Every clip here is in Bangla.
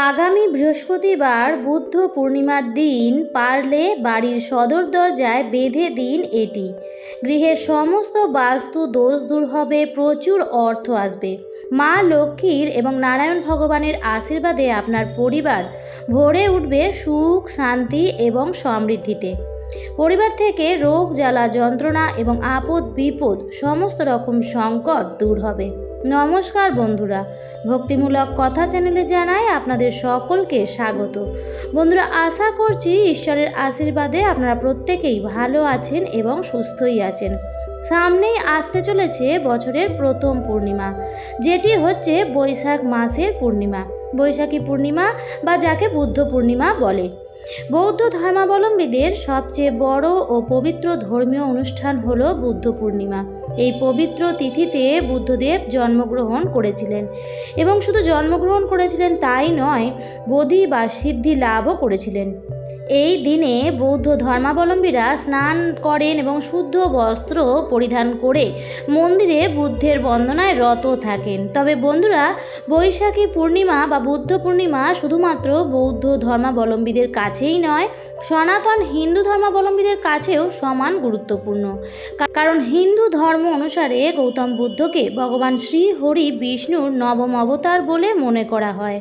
আগামী বৃহস্পতিবার বুদ্ধ পূর্ণিমার দিন পারলে বাড়ির সদর দরজায় বেঁধে দিন এটি। গৃহের সমস্ত বাস্তু দোষ দূর হবে, প্রচুর অর্থ আসবে। মা লক্ষ্মীর এবং নারায়ণ ভগবানের আশীর্বাদে আপনার পরিবার ভরে উঠবে সুখ, শান্তি এবং সমৃদ্ধিতে। পরিবার থেকে রোগ, জ্বালা, যন্ত্রণা এবং আপদ, বিপদ, সমস্ত রকম সংকট দূর হবে। নমস্কার বন্ধুরা। ভক্তিমূলক কথা চ্যানেলে জানাই আপনাদের সকলকে স্বাগত। বন্ধুরা, আশা করছি ঈশ্বরের আশীর্বাদে আপনারা প্রত্যেকেই ভালো আছেন এবং সুস্থই আছেন। সামনেই আসতে চলেছে বছরের প্রথম পূর্ণিমা, যেটি হচ্ছে বৈশাখ মাসের পূর্ণিমা। বৈশাখী পূর্ণিমা বা যাকে বুদ্ধ পূর্ণিমা বলে। বৌদ্ধ ধর্মাবলম্বীদের সবচেয়ে বড় ও পবিত্র ধর্মীয় অনুষ্ঠান হল বুদ্ধ পূর্ণিমা। এই পবিত্র তিথিতে বুদ্ধদেব জন্মগ্রহণ করেছিলেন এবং শুধু জন্মগ্রহণ করেছিলেন তাই নয়, বোধি বা সিদ্ধি লাভও করেছিলেন। এই দিনে বৌদ্ধ ধর্মাবলম্বীরা স্নান করেন এবং শুদ্ধ বস্ত্র পরিধান করে মন্দিরে বুদ্ধের বন্দনায় রত থাকেন। তবে বন্ধুরা, বৈশাখী পূর্ণিমা বা বুদ্ধ পূর্ণিমা শুধুমাত্র বৌদ্ধ ধর্মাবলম্বীদের কাছেই নয়, সনাতন হিন্দু ধর্মাবলম্বীদের কাছেও সমান গুরুত্বপূর্ণ। কারণ হিন্দু ধর্ম অনুসারে গৌতম বুদ্ধকে ভগবান শ্রী হরি বিষ্ণুর নবম অবতার বলে মনে করা হয়।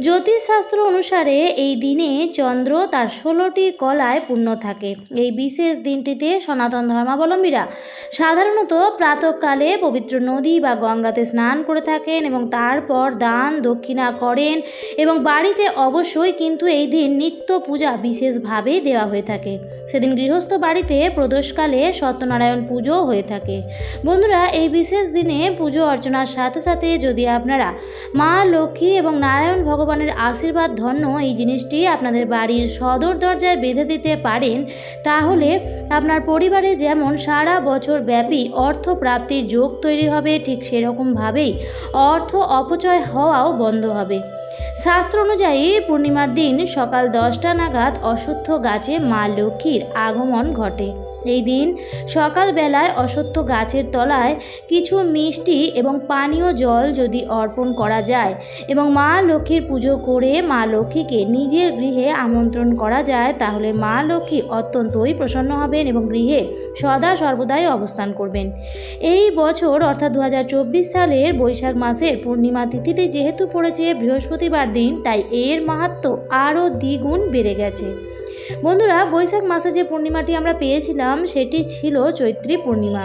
জ্যোতিষশাস্ত্র অনুসারে এই দিনে চন্দ্র তার ষোলোটি কলায় পূর্ণ থাকে। এই বিশেষ দিনটিতে সনাতন ধর্মাবলম্বীরা সাধারণত প্রাতকালে পবিত্র নদী বা গঙ্গাতে স্নান করে থাকেন এবং তারপর দান, দক্ষিণা করেন এবং বাড়িতে অবশ্যই কিন্তু এই দিন নিত্য পূজা বিশেষভাবে দেওয়া হয়ে থাকে। সেদিন গৃহস্থ বাড়িতে প্রদোষকালে সত্যনারায়ণ পুজো হয়ে থাকে। বন্ধুরা, এই বিশেষ দিনে পুজো অর্চনার সাথে সাথে যদি আপনারা মা, লক্ষ্মী এবং নারায়ণ ভগবানের আশীর্বাদ, ধন্য এই জিনিসটি আপনাদের বাড়ির সদর দরজায় বেঁধে দিতে পারেন, তাহলে আপনার পরিবারে যেমন সারা বছর ব্যাপী অর্থ প্রাপ্তির যোগ তৈরি হবে, ঠিক সেরকমভাবেই অর্থ অপচয় হওয়াও বন্ধ হবে। শাস্ত্র অনুযায়ী পূর্ণিমার দিন সকাল দশটা নাগাদ অশ্বত্থ গাছে মা লক্ষ্মীর আগমন ঘটে। এই দিন সকালবেলায় অশ্বত্থ গাছের তলায় কিছু মিষ্টি এবং পানীয় জল যদি অর্পণ করা যায় এবং মা লক্ষ্মীর পুজো করে মা লক্ষ্মীকে নিজের গৃহে আমন্ত্রণ করা যায়, তাহলে মা লক্ষ্মী অত্যন্তই প্রসন্ন হবেন এবং গৃহে সদা সর্বদাই অবস্থান করবেন। এই বছর অর্থাৎ দু হাজার চব্বিশ সালের বৈশাখ মাসের পূর্ণিমা তিথিতে যেহেতু পড়েছে বৃহস্পতিবার দিন, তাই এর মাহাত্ম আরও দ্বিগুণ বেড়ে গেছে। বন্ধুরা বৈশাখ মাসে যে পূর্ণিমাটি আমরা পেয়েছিলাম সেটি ছিল চৈত্রী পূর্ণিমা।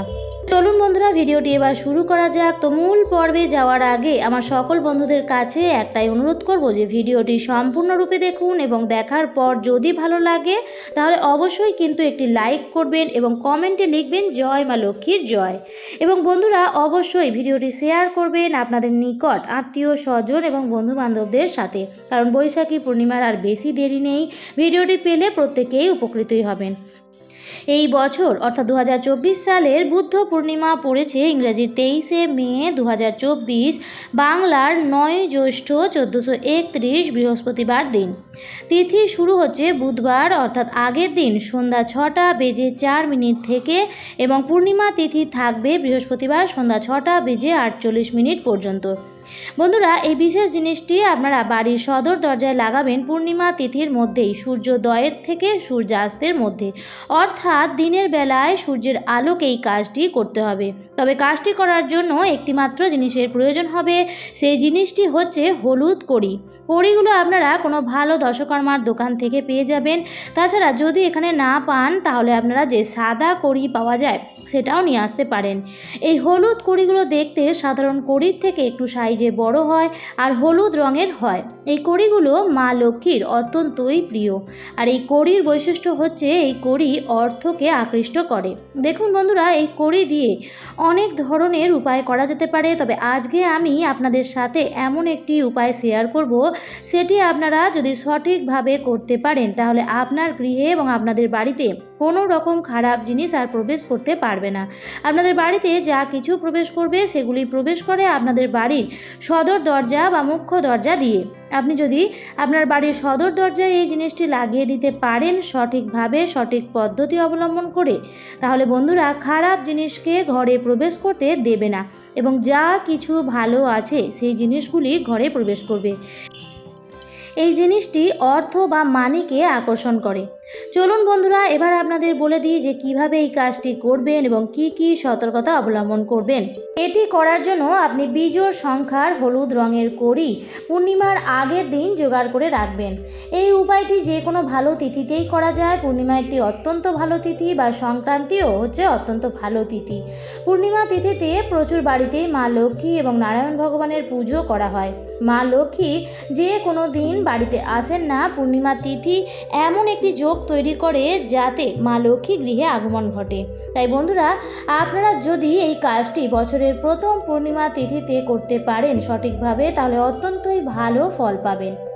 চলুন বন্ধুরা, ভিডিওটি এবার শুরু করা যাক। তো মূল পর্বে যাওয়ার আগে আমার সকল বন্ধুদের কাছে একটাই অনুরোধ করব যে ভিডিওটি সম্পূর্ণরূপে দেখুন এবং দেখার পর যদি ভালো লাগে, তাহলে অবশ্যই কিন্তু একটি লাইক করবেন এবং কমেন্টে লিখবেন, জয় মা লক্ষ্মীর জয়। এবং বন্ধুরা, অবশ্যই ভিডিওটি শেয়ার করবেন আপনাদের নিকট আত্মীয়, স্বজন এবং বন্ধু বান্ধবদের সাথে। কারণ বৈশাখী পূর্ণিমার আর বেশি দেরি নেই, ভিডিওটি পেলে প্রত্যেকেই উপকৃতই হবেন। এই বছর, অর্থাৎ দু হাজার চব্বিশ সালের বুদ্ধ পূর্ণিমা পড়েছে ইংরেজির তেইশে মে দু হাজার চব্বিশ, বাংলার নয় জ্যৈষ্ঠ চোদ্দোশো একত্রিশ বৃহস্পতিবার দিন। তিথি শুরু হচ্ছে বুধবার, অর্থাৎ আগের দিন সন্ধ্যা ছটা বেজে চার মিনিট থেকে এবং পূর্ণিমা তিথি থাকবে বৃহস্পতিবার সন্ধ্যা ছটা বেজে আটচল্লিশ মিনিট পর্যন্ত। বন্ধুরা, এই বিশেষ জিনিসটি আপনারা বাড়ির সদর দরজায় লাগাবেন পূর্ণিমা তিথির মধ্যেই, সূর্যোদয়ের থেকে সূর্যাস্তের মধ্যে। অর্থাৎ দিনের বেলায় সূর্যের আলোকে এই কাজটি করতে হবে। তবে কাজটি করার জন্য একটি মাত্র জিনিসের প্রয়োজন হবে, সেই জিনিসটি হচ্ছে হলুদ কড়ি। কড়িগুলো আপনারা কোনো ভালো দশকর্মার দোকান থেকে পেয়ে যাবেন। তাছাড়া যদি এখানে না পান, তাহলে আপনারা যে সাদা কড়ি পাওয়া যায়, সেটাও নিয়ে আসতে পারেন। এই হলুদ কড়িগুলো দেখতে সাধারণ কড়ির থেকে একটু সাইজে বড় হয় আর হলুদ রঙের হয়। এই কড়িগুলো মা লক্ষ্মীর অত্যন্তই প্রিয়। আর এই কড়ির বৈশিষ্ট্য হচ্ছে, এই কড়ি অর্থকে আকৃষ্ট করে। দেখুন বন্ধুরা, এই কড়ি দিয়ে অনেক ধরনের উপায় করা যেতে পারে, তবে আজকে আমি আপনাদের সাথে এমন একটি উপায় শেয়ার করব। সেটি আপনারা যদি সঠিকভাবে করতে পারেন, তাহলে আপনার গৃহে এবং আপনাদের বাড়িতে কোনো রকম খারাপ জিনিস আর প্রবেশ করতে পারবে না। আপনাদের বাড়িতে যা কিছু প্রবেশ করবে, সেগুলি প্রবেশ করে আপনাদের বাড়ির সদর দরজা বা মুখ্য দরজা দিয়ে। আপনি যদি আপনার বাড়ির সদর দরজায় এই জিনিসটি লাগিয়ে দিতে পারেন সঠিকভাবে, সঠিক পদ্ধতি অবলম্বন করে, তাহলে বন্ধুরা খারাপ জিনিসকে ঘরে প্রবেশ করতে দেবে না এবং যা কিছু ভালো আছে সেই জিনিসগুলি ঘরে প্রবেশ করবে। এই জিনিসটি অর্থ বা মানিকে আকর্ষণ করে। চলুন বন্ধুরা, এবার আপনাদের বলে দিই যে কীভাবে এই কাজটি করবেন এবং কি কি সতর্কতা অবলম্বন করবেন। এটি করার জন্য আপনি বিজোড় সংখ্যার হলুদ রঙের করি পূর্ণিমার আগের দিন জোগাড় করে রাখবেন। এই উপায়টি যে কোনো ভালো তিথিতেই করা যায়। পূর্ণিমা একটি অত্যন্ত ভালো তিথি বা সংক্রান্তিও হচ্ছে অত্যন্ত ভালো তিথি। পূর্ণিমা তিথিতে প্রচুর বাড়িতেই মা লক্ষ্মী এবং নারায়ণ ভগবানের পুজো করা হয়। মা লক্ষ্মী যে কোনো দিন বাড়িতে আসেন না। পূর্ণিমা তিথি এমন একটি যোগ তৈরি করে যাতে মা লক্ষ্মী গৃহে আগমন ঘটে। তাই বন্ধুরা, আপনারা যদি এই কাজটি বছরের প্রথম পূর্ণিমা তিথিতে করতে পারেন সঠিকভাবে, তাহলে অত্যন্তই ভালো ফল পাবেন।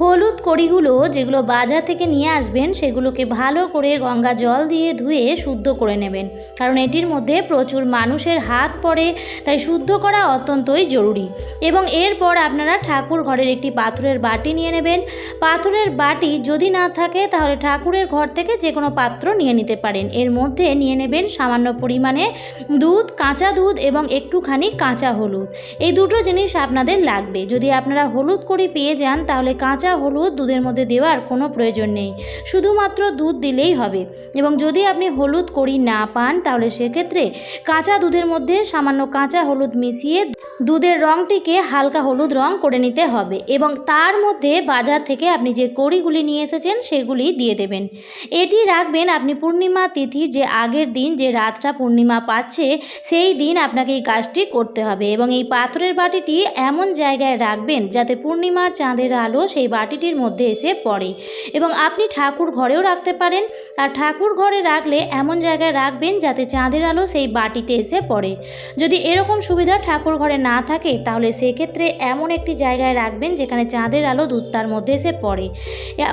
হলুদ কড়িগুলো যেগুলো বাজার থেকে নিয়ে আসবেন, সেগুলোকে ভালো করে গঙ্গা জল দিয়ে ধুয়ে শুদ্ধ করে নেবেন। কারণ এটির মধ্যে প্রচুর মানুষের হাত পড়ে, তাই শুদ্ধ করা অত্যন্তই জরুরি। এবং এরপর আপনারা ঠাকুর ঘরের একটি পাথরের বাটি নিয়ে নেবেন। পাথরের বাটি যদি না থাকে, তাহলে ঠাকুরের ঘর থেকে যে কোনো পাত্র নিয়ে নিতে পারেন। এর মধ্যে নিয়ে নেবেন সামান্য পরিমাণে দুধ, কাঁচা দুধ এবং একটুখানি কাঁচা হলুদ। এই দুটো জিনিস আপনাদের লাগবে। যদি আপনারা হলুদ করে পেয়ে যান, তাহলে কাঁচা হলুদ দুধের মধ্যে দেওয়ার কোনো প্রয়োজন নেই। শুধুমাত্র দুধ দিলেই হবে। এবং যদি আপনি হলুদ করি না পান, তাহলে সেক্ষেত্রে কাঁচা দুধের মধ্যে সামান্য কাঁচা হলুদ মিশিয়ে দুধের রঙটিকে হালকা হলুদ রং করে নিতে হবে। এবং তার মধ্যে বাজার থেকে আপনি যে কড়িগুলি নিয়ে এসেছেন, সেগুলি দিয়ে দেবেন। এটি রাখবেন আপনি পূর্ণিমা তিথির যে আগের দিন, যে রাতটা পূর্ণিমা পাচ্ছে, সেই দিন আপনাকে এই কাজটি করতে হবে। এবং এই পাথরের বাটিটি এমন জায়গায় রাখবেন যাতে পূর্ণিমার চাঁদের আলো সেই বাটিটির মধ্যে এসে পড়ে। এবং আপনি ঠাকুর ঘরেও রাখতে পারেন, আর ঠাকুর ঘরে রাখলে এমন জায়গায় রাখবেন যাতে চাঁদের আলো সেই বাটিতে এসে পড়ে। যদি এরকম সুবিধা ঠাকুর ঘরে না থাকে, তাহলে সেক্ষেত্রে এমন একটি জায়গায় রাখবেন যেখানে চাঁদের আলো দুধটার মধ্যে এসে পড়ে।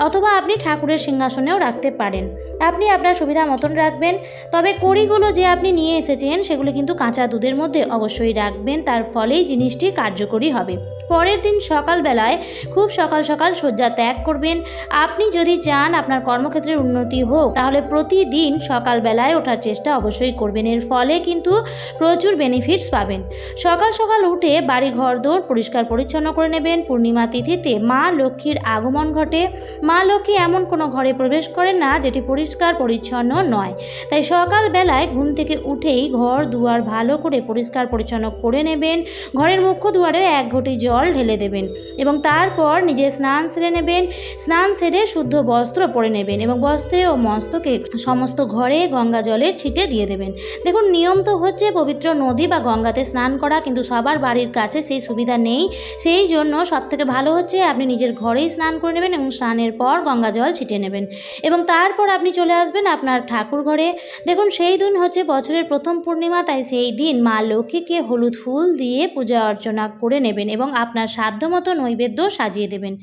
অথবা আপনি ঠাকুরের সিংহাসনেও রাখতে পারেন। আপনি আপনার সুবিধা মতন রাখবেন, তবে কড়িগুলো যে আপনি নিয়ে এসেছেন, সেগুলো কিন্তু কাঁচা দুধের মধ্যে অবশ্যই রাখবেন। তার ফলেই জিনিসটি কার্যকরী হবে। পরের দিন সকালবেলায় খুব সকাল সকাল শয্যা ত্যাগ করবেন। আপনি যদি চান আপনার কর্মক্ষেত্রের উন্নতি হোক, তাহলে প্রতিদিন সকালবেলায় ওঠার চেষ্টা অবশ্যই করবেন। এর ফলে কিন্তু প্রচুর বেনিফিটস পাবেন। সকাল সকাল উঠে বাড়ি ঘর দৌড় পরিষ্কার পরিচ্ছন্ন করে নেবেন। পূর্ণিমা তিথিতে মা লক্ষ্মীর আগমন ঘটে। মা লক্ষ্মী এমন কোনো ঘরে প্রবেশ করেন না যেটি পরিষ্কার পরিচ্ছন্ন নয়। তাই সকালবেলায় ঘুম থেকে উঠেই ঘর দুয়ার ভালো করে পরিষ্কার পরিচ্ছন্ন করে নেবেন। ঘরের মুখ্য দুয়ারে এক ঘটি জল ঢেলে দেবেন এবং তারপর নিজে স্নান সেরে নেবেন। স্নান সেরে শুদ্ধ বস্ত্র পরে নেবেন এবং বস্ত্রে ও মস্তকে সমস্ত ঘরে গঙ্গা জলের ছিটে দিয়ে দেবেন। দেখুন, নিয়ম তো হচ্ছে পবিত্র নদী বা গঙ্গাতে স্নান করা, কিন্তু সবার বাড়ির কাছে সেই সুবিধা নেই। সেই জন্য সব থেকে ভালো হচ্ছে আপনি নিজের ঘরেই স্নান করে নেবেন এবং স্নানের পর গঙ্গা জল ছিটে নেবেন। এবং তারপর আপনি চলে আসবেন আপনার ঠাকুর ঘরে। দেখুন, সেই দিন হচ্ছে বছরের প্রথম পূর্ণিমা, তাই সেই দিন মা লক্ষ্মীকে হলুদ ফুল দিয়ে পূজা অর্চনা করে নেবেন এবং আপনার সাধ্যমতো নৈবেদ্য সাজিয়ে দেবেন।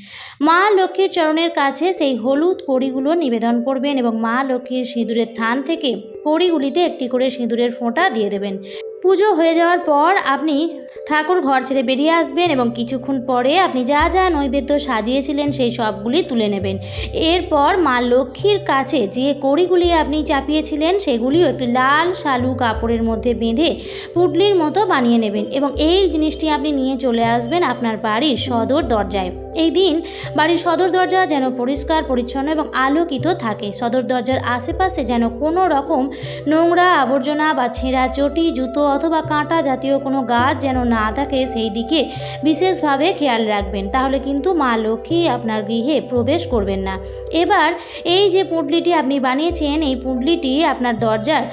মা লক্ষ্মীর চরণের কাছে সেই হলুদ কড়িগুলো নিবেদন করবেন এবং মা লক্ষ্মীর সিঁদুরের থান থেকে কড়িগুলিতে একটি করে সিঁদুরের ফোঁটা দিয়ে দেবেন। পুজো হয়ে যাওয়ার পর আপনি ঠাকুর ঘর ছেড়ে বেরিয়ে আসবেন এবং কিছুক্ষণ পরে আপনি যা যা নৈবেদ্য সাজিয়েছিলেন সেই সবগুলি তুলে নেবেন। এরপর মা লক্ষ্মীর কাছে যে কড়িগুলি আপনি চাপিয়েছিলেন সেগুলিও একটি লাল শালু কাপড়ের মধ্যে বেঁধে পুডলির মতো বানিয়ে নেবেন এবং এই জিনিসটি আপনি নিয়ে চলে আসবেন আপনার বাড়ির সদর দরজায়। এই দিন বাড়ির সদর দরজা যেন পরিষ্কার, পরিচ্ছন্ন এবং আলোকিত থাকে। সদর দরজার আশেপাশে যেন কোনো রকম নোংরা আবর্জনা বা ছেঁড়া চটি, জুতো অথবা কাঁটা জাতীয় কোনো গাছ যেন না থাকে, সেই দিকে বিশেষভাবে খেয়াল রাখবেন। তাহলে কিন্তু মা লক্ষ্মী আপনার গৃহে প্রবেশ করবেন না। এবার এই যে পুঁটলিটি আপনি বানিয়েছেন, এই পুঁটলিটি আপনার দরজার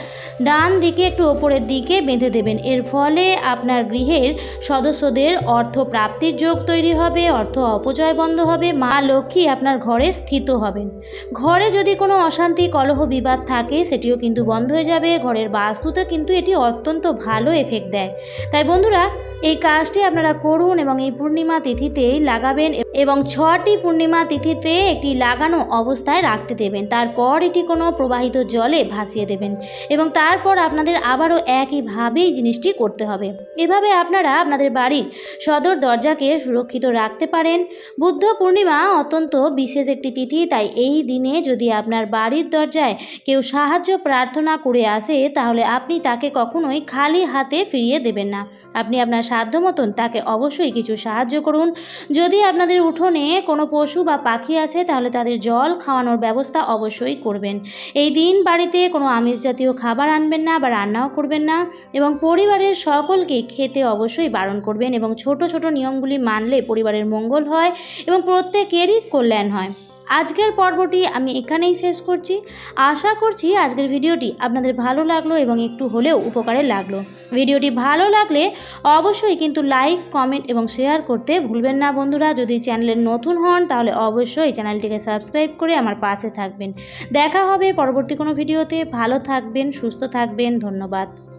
ডান দিকে একটু ওপরের দিকে বেঁধে দেবেন। এর ফলে আপনার গৃহের সদস্যদের অর্থ প্রাপ্তির যোগ তৈরি হবে, অর্থ অপচয় বন্ধ হবে, মা লক্ষ্মী আপনার ঘরে স্থিত হবেন। ঘরে যদি কোনো অশান্তি, কলহ, বিবাদ থাকে, সেটিও কিন্তু বন্ধ হয়ে যাবে। ঘরের বাস্তুতে কিন্তু এটি অত্যন্ত ভালো এফেক্ট দেয়। তাই বন্ধুরা, এই কাজটি আপনারা করুন এবং এই পূর্ণিমা তিথিতেই লাগাবেন এবং ছটি পূর্ণিমা তিথিতে একটি লাগানো অবস্থায় রাখতে দেবেন। তারপর এটি কোনো প্রবাহিত জলে ভাসিয়ে দেবেন এবং তারপর আপনাদের আবারও একইভাবেই জিনিসটি করতে হবে। এভাবে আপনারা আপনাদের বাড়ির সদর দরজাকে সুরক্ষিত রাখতে পারেন। বুদ্ধ পূর্ণিমা অত্যন্ত বিশেষ একটি তিথি, তাই এই দিনে যদি আপনার বাড়ির দরজায় কেউ সাহায্য, প্রার্থনা করে আসে, তাহলে আপনি তাকে কখনোই খালি হাতে ফিরিয়ে দেবেন না। আপনি আপনার সাধ্য মতন তাকে অবশ্যই কিছু সাহায্য করুন। যদি আপনাদের উঠোনে কোনো পশু বা পাখি আসে তাহলে তাদের জল খাওয়ানোর ব্যবস্থা অবশ্যই করবেন। এই দিন বাড়িতে কোনো আমিষ জাতীয় খাবার আনবেন না বা রান্নাও করবেন না এবং পরিবারের সকলকে খেতে অবশ্যই বারণ করবেন এবং ছোট ছোট নিয়মগুলি মানলে পরিবারের মঙ্গল হয় এবং প্রত্যেকেরই কল্যাণ হয়। আজকের পর্বটি আমি এখানেই শেষ করছি। আশা করছি আজকের ভিডিওটি আপনাদের ভালো লাগল এবং একটু হলেও উপকারে লাগল। ভিডিওটি ভালো লাগলে অবশ্যই কিন্তু লাইক, কমেন্ট এবং শেয়ার করতে ভুলবেন না বন্ধুরা। যদি চ্যানেলের নতুন হন তাহলে অবশ্যই চ্যানেলটিকে সাবস্ক্রাইব করে আমার পাশে থাকবেন। দেখা হবে পরবর্তী কোনো ভিডিওতে। ভালো থাকবেন, সুস্থ থাকবেন। ধন্যবাদ।